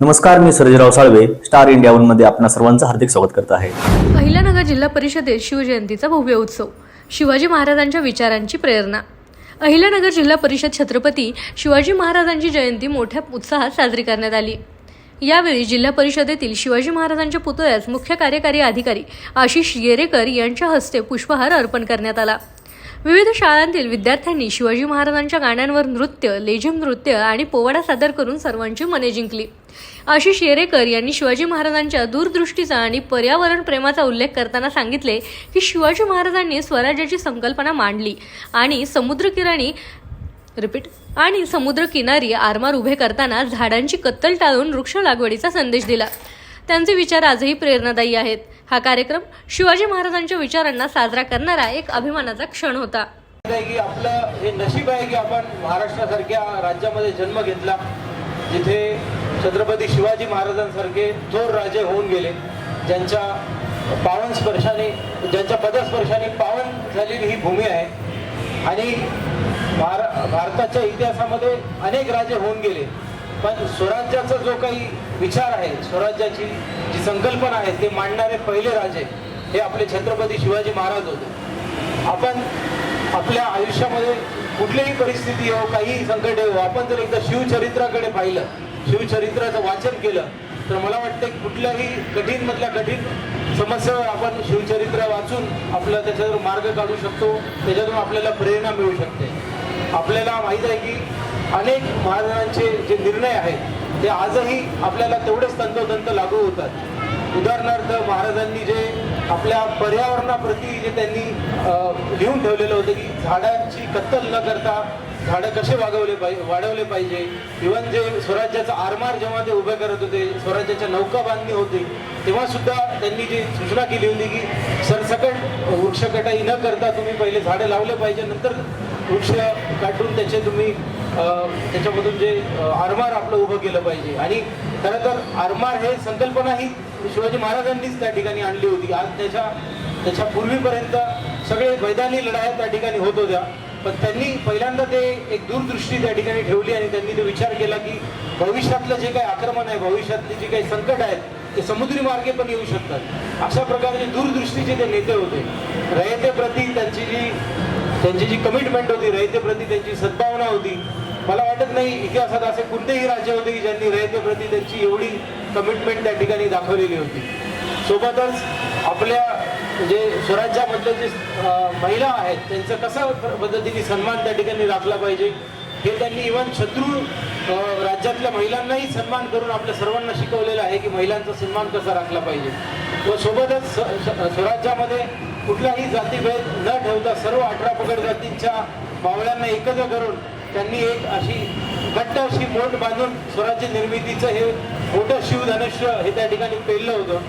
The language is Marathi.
नमस्कार मी सर्जराव साळवे स्टार इंडिया वनमध्ये आपल्या सर्वांचं हार्दिक स्वागत करत आहे. अहिल्यानगर जिल्हा परिषदेत शिवजयंतीचा भव्य उत्सव शिवाजी महाराजांच्या विचारांची प्रेरणा. अहिल्यानगर जिल्हा परिषद छत्रपती शिवाजी महाराजांची जयंती मोठ्या उत्साहात साजरी करण्यात आली. यावेळी जिल्हा परिषदेतील शिवाजी महाराजांच्या पुतळ्यास मुख्य कार्यकारी अधिकारी आशिष येरेकर यांच्या हस्ते पुष्पहार अर्पण करण्यात आला. विविध शाळांतील विद्यार्थ्यांनी शिवाजी महाराजांच्या गाण्यांवर नृत्य लेझिम नृत्य आणि पोवाडा सादर करून सर्वांची मने जिंकली. आशिष येरेकर यांनी शिवाजी महाराजांच्या दूरदृष्टीचा आणि पर्यावरण प्रेमाचा उल्लेख करताना सांगितले की शिवाजी महाराजांनी स्वराज्याची संकल्पना मांडली आणि समुद्रकिराणी रिपीट आणि समुद्रकिनारी आरमार उभे करताना झाडांची कत्तल टाळून वृक्ष लागवडीचा संदेश दिला. त्यांचे विचार आजही प्रेरणादायी आहेत. हा कार्यक्रम शिवाजी महाराजांच्या विचारांना साजरा करणारा एक अभिमानाचा क्षण होता. की आपलं हे नशीब आहे की आपण महाराष्ट्रासारख्या राज्यामध्ये जन्म घेतला जिथे छत्रपती शिवाजी महाराजांसारखे थोर राजे होऊन गेले ज्यांच्या पावन स्पर्शाने ज्यांच्या पदस्पर्शाने पावन झालेली ही भूमी आहे. आणि भार भारताच्या इतिहासामध्ये अनेक राजे होऊन गेले. पण स्वराज्याचा जो काही विचार आहे स्वराज्याची जी संकल्पना आहे ते मांडणारे पहिले राजे हे आपले छत्रपती शिवाजी महाराज होते. आपण आपल्या आयुष्यामध्ये कुठलीही परिस्थिती येऊ काहीही संकट येऊ आपण जर एकदा शिवचरित्राकडे पाहिलं शिवचरित्राचं वाचन केलं तर मला वाटतं कुठल्याही कठीण मधल्या कठीण समस्यावर आपण शिवचरित्र वाचून आपला त्याच्यावर मार्ग काढू शकतो त्याच्यातून आपल्याला प्रेरणा मिळू शकते. आपल्याला माहीत आहे की अनेक महाराजांचे जे निर्णय आहेत ते आजही आपल्याला तेवढेच तंतोतंत लागू होतात. उदाहरणार्थ महाराजांनी जे आपल्या पर्यावरणाप्रती जे त्यांनी लिहून ठेवलेलं होतं की झाडांची कत्तल न करता झाडं कसे वागवले पाहिजे वाढवले पाहिजे. इव्हन जे स्वराज्याचा आरमार जेव्हा ते उभे करत होते स्वराज्याच्या नौका बांधणी होती तेव्हा सुद्धा त्यांनी जी सूचना केली होती की सरसकट वृक्ष कटाई न करता तुम्ही पहिले झाडं लावले पाहिजे नंतर वृक्ष काटून त्याचे तुम्ही त्याच्यामधून जे आरमार आपलं उभं केलं पाहिजे. आणि खरं तर आरमार हे संकल्पना ही शिवाजी महाराजांनीच त्या ठिकाणी आणली होती. आज त्याच्या त्याच्या पूर्वीपर्यंत सगळे मैदानी लढाया त्या ठिकाणी होत होत्या. पण त्यांनी पहिल्यांदा ते एक दूरदृष्टी त्या ठिकाणी ठेवली आणि त्यांनी तो विचार केला की भविष्यातलं जे काही आक्रमण आहे भविष्यातले जे काही संकट आहेत ते समुद्री मार्गे पण येऊ शकतात. अशा प्रकारचे दूरदृष्टीचे ते नेते होते. रयतेप्रती त्यांची जी त्यांची जी कमिटमेंट होती रयतेप्रती त्यांची सद्भावना होती मला वाटत नाही इतिहासात असे कोणतेही राज्य होते की ज्यांनी रयतेप्रती त्यांची एवढी कमिटमेंट त्या ठिकाणी दाखवलेली होती. सोबतच आपल्या जे स्वराज्यामधले जे महिला आहेत त्यांचं कसं पद्धतीने सन्मान त्या ठिकाणी राखला पाहिजे हे त्यांनी इव्हन शत्रू राज्यातल्या महिलांनाही सन्मान करून आपल्या सर्वांना शिकवलेलं आहे की महिलांचा सन्मान कसा राखला पाहिजे. व सोबतच स्वराज्यामध्ये कुठलाही जातीभेद न ठेवता सर्व अठरा पगड जातींच्या मावळ्यांना एकत्र करून त्यांनी एक अशी घट्ट अशी मोठ बांधून स्वराज्य निर्मितीचं हे मोठं शिवधनुष्य हे त्या ठिकाणी पेललं होतं.